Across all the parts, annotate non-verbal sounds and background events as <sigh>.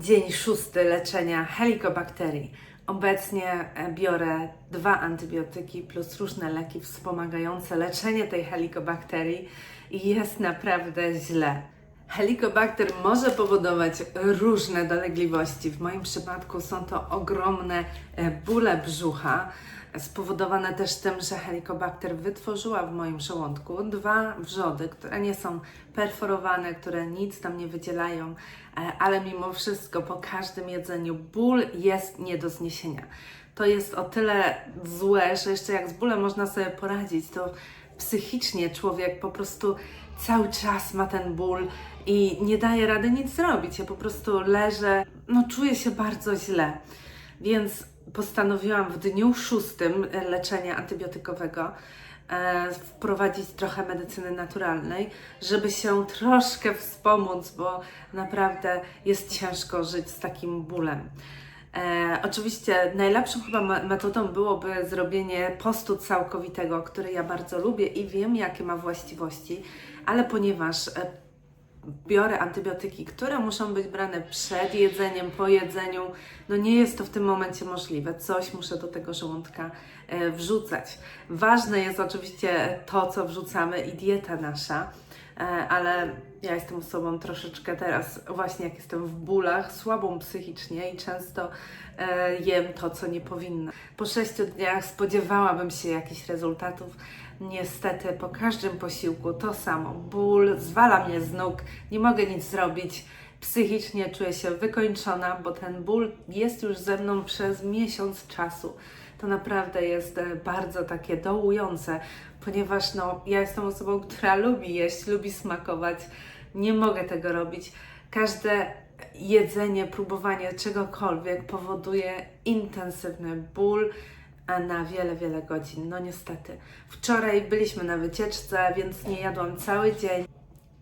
Dzień szósty leczenia helikobakterii. Obecnie e, biorę dwa antybiotyki plus różne leki wspomagające leczenie tej helikobakterii i jest naprawdę źle. Helikobakter może powodować różne dolegliwości. W moim przypadku są to ogromne e, bóle brzucha, spowodowane też tym, że helikobakter wytworzyła w moim żołądku dwa wrzody, które nie są perforowane, które nic tam nie wydzielają, e, ale mimo wszystko po każdym jedzeniu ból jest nie do zniesienia. To jest o tyle złe, że jeszcze jak z bólem można sobie poradzić, to psychicznie człowiek po prostu cały czas ma ten ból i nie daje rady nic zrobić. Ja po prostu leżę, no czuję się bardzo źle. Więc postanowiłam w dniu szóstym leczenia antybiotykowego e, wprowadzić trochę medycyny naturalnej, żeby się troszkę wspomóc, bo naprawdę jest ciężko żyć z takim bólem. E, oczywiście najlepszą chyba me- metodą byłoby zrobienie postu całkowitego, który ja bardzo lubię i wiem, jakie ma właściwości, ale ponieważ e, biorę antybiotyki, które muszą być brane przed jedzeniem, po jedzeniu, no nie jest to w tym momencie możliwe. Coś muszę do tego żołądka e, wrzucać. Ważne jest oczywiście to, co wrzucamy i dieta nasza, ale ja jestem osobą troszeczkę teraz, właśnie jak jestem w bólach, słabą psychicznie i często e, jem to, co nie powinna. Po sześciu dniach spodziewałabym się jakichś rezultatów. Niestety po każdym posiłku to samo. Ból zwala mnie z nóg, nie mogę nic zrobić. Psychicznie czuję się wykończona, bo ten ból jest już ze mną przez miesiąc czasu. To naprawdę jest e, bardzo takie dołujące, ponieważ no, ja jestem osobą, która lubi jeść, lubi smakować. Nie mogę tego robić. Każde jedzenie, próbowanie czegokolwiek powoduje intensywny ból na wiele, wiele godzin. No niestety. Wczoraj byliśmy na wycieczce, więc nie jadłam cały dzień.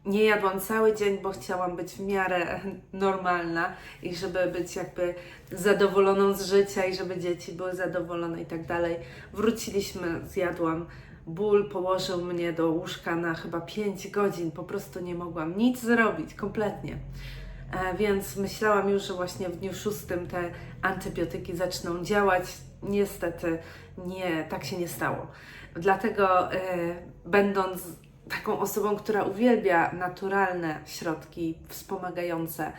Nie jadłam cały dzień, bo chciałam być w miarę normalna i żeby być jakby zadowoloną z życia i żeby dzieci były zadowolone i tak dalej. Wróciliśmy, zjadłam. Ból położył mnie do łóżka na chyba 5 godzin. Po prostu nie mogłam nic zrobić, kompletnie. E, Więc myślałam już, że właśnie w dniu szóstym te antybiotyki zaczną działać. Niestety nie, tak się nie stało. Dlatego e, będąc taką osobą, która uwielbia naturalne środki wspomagające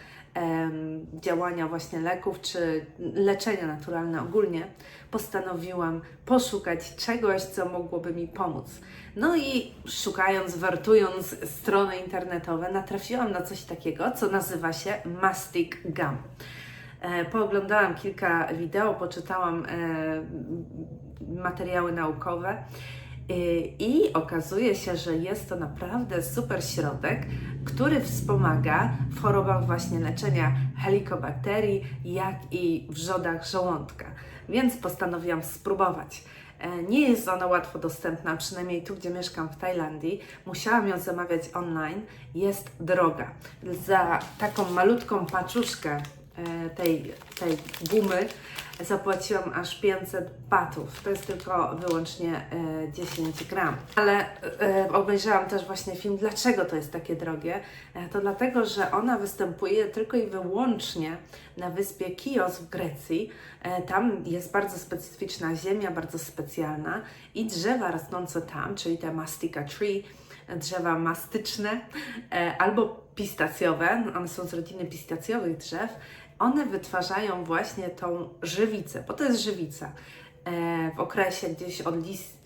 działania właśnie leków czy leczenia naturalne ogólnie, postanowiłam poszukać czegoś, co mogłoby mi pomóc. No i szukając, wartując strony internetowe, natrafiłam na coś takiego, co nazywa się Mastic Gum. E, Pooglądałam kilka wideo, poczytałam e, materiały naukowe i okazuje się, że jest to naprawdę super środek, który wspomaga w chorobach właśnie leczenia helikobakterii, jak i wrzodach żołądka. Więc postanowiłam spróbować. E, Nie jest ona łatwo dostępna, przynajmniej tu, gdzie mieszkam w Tajlandii. Musiałam ją zamawiać online. Jest droga. Za taką malutką paczuszkę tej, tej gumy zapłaciłam aż 500 batów. To jest tylko wyłącznie e, 10 gram. Ale e, obejrzałam też właśnie film, dlaczego to jest takie drogie. E, to dlatego, że ona występuje tylko i wyłącznie na wyspie Kios w Grecji. E, tam jest bardzo specyficzna ziemia, bardzo specjalna i drzewa rosnące tam, czyli te mastica tree, drzewa mastyczne e, albo pistacjowe, one są z rodziny pistacjowych drzew, one wytwarzają właśnie tą żywicę, bo to jest żywica e, w okresie gdzieś od,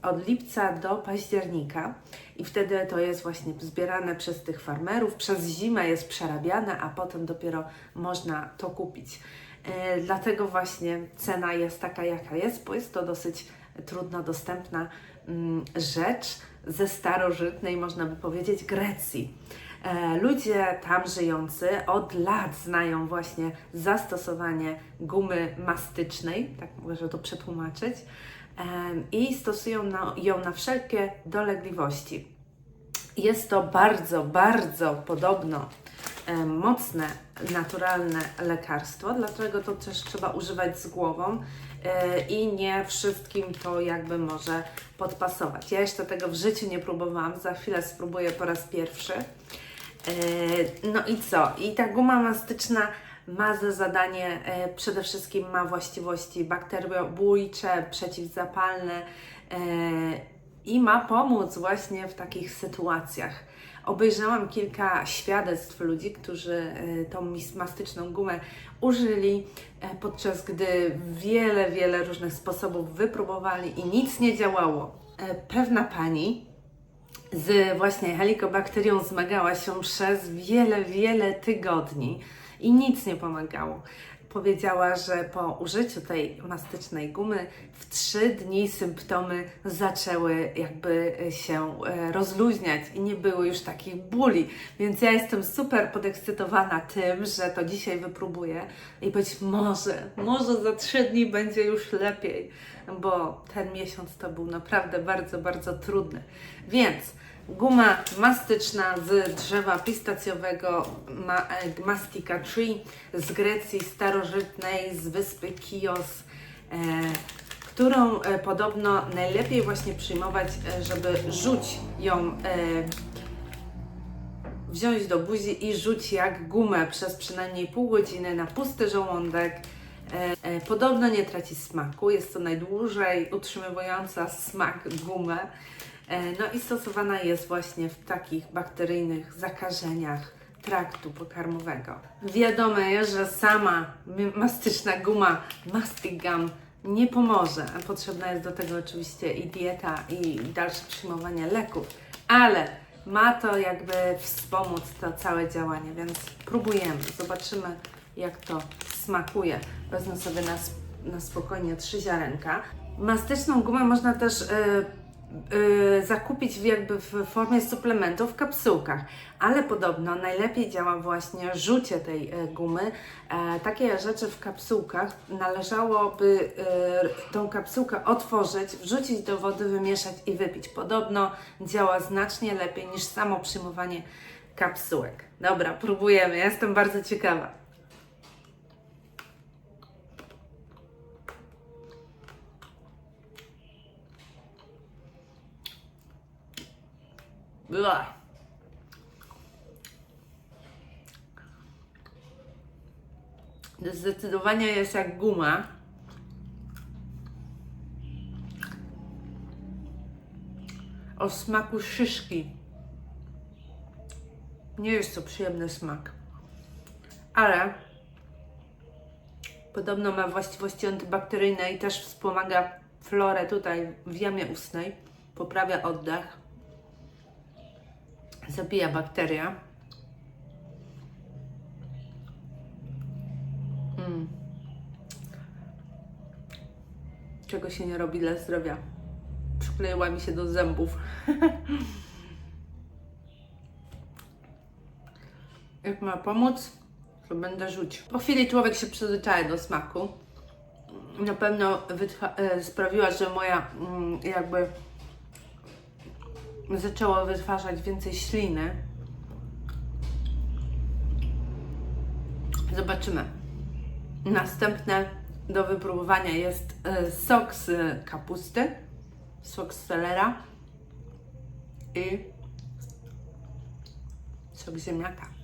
od lipca do października i wtedy to jest właśnie zbierane przez tych farmerów, przez zimę jest przerabiane, a potem dopiero można to kupić. E, Dlatego właśnie cena jest taka, jaka jest, bo jest to dosyć trudno dostępna mm, rzecz ze starożytnej, można by powiedzieć, Grecji. E, Ludzie tam żyjący od lat znają właśnie zastosowanie gumy mastycznej, tak mogę to przetłumaczyć, em, i stosują ją na wszelkie dolegliwości. Jest to bardzo, bardzo podobno e, mocne, naturalne lekarstwo, dlatego to też trzeba używać z głową e, i nie wszystkim to jakby może podpasować. Ja jeszcze tego w życiu nie próbowałam, za chwilę spróbuję po raz pierwszy. E, No i co? I ta guma mastyczna ma za zadanie, e, przede wszystkim ma właściwości bakteriobójcze, przeciwzapalne e, i ma pomóc właśnie w takich sytuacjach. Obejrzałam kilka świadectw ludzi, którzy tą mastyczną gumę użyli, podczas gdy wiele, wiele różnych sposobów wypróbowali i nic nie działało. Pewna pani z właśnie helikobakterią zmagała się przez wiele, wiele tygodni i nic nie pomagało. Powiedziała, że po użyciu tej mastycznej gumy w trzy dni symptomy zaczęły jakby się e, rozluźniać i nie było już takich bóli. Więc ja jestem super podekscytowana tym, że to dzisiaj wypróbuję i być może, może za trzy dni będzie już lepiej, bo ten miesiąc to był naprawdę bardzo, bardzo trudny. Więc Guma mastyczna z drzewa pistacjowego ma, e, Mastica Tree z Grecji starożytnej, z wyspy Kios, e, którą e, podobno najlepiej właśnie przyjmować, e, żeby rzuć ją, e, wziąć do buzi i rzuć jak gumę przez przynajmniej pół godziny na pusty żołądek. E, e, podobno nie traci smaku, jest to najdłużej utrzymywująca smak gumę. E, No i stosowana jest właśnie w takich bakteryjnych zakażeniach traktu pokarmowego. Wiadomo jest, że sama mastyczna guma Mastigam nie pomoże. Potrzebna jest do tego oczywiście i dieta, i dalsze przyjmowanie leków, ale ma to jakby wspomóc to całe działanie, więc próbujemy, zobaczymy jak to smakuje. Wezmę sobie na, na spokojnie trzy ziarenka. Mastyczną gumę można też y, y, zakupić jakby w formie suplementu w kapsułkach, ale podobno najlepiej działa właśnie rzucie tej e, gumy. E, takie rzeczy w kapsułkach należałoby e, tą kapsułkę otworzyć, wrzucić do wody, wymieszać i wypić. Podobno działa znacznie lepiej niż samo przyjmowanie kapsułek. Dobra, próbujemy. Jestem bardzo ciekawa. Ua. Zdecydowanie jest jak guma. O smaku szyszki. Nie jest to przyjemny smak. Ale podobno ma właściwości antybakteryjne i też wspomaga florę tutaj w jamie ustnej. Poprawia oddech zabija bakteria. Mm. Czego się nie robi dla zdrowia? Przykleiła mi się do zębów. <laughs> Jak ma pomóc, to będę rzuć. Po chwili człowiek się przyzwyczaja do smaku. Na pewno e, sprawiła, że moja mm, jakby zaczęło wytwarzać więcej śliny. Zobaczymy. Następne do wypróbowania jest e, sok z kapusty, sok z selera i sok ziemniaka.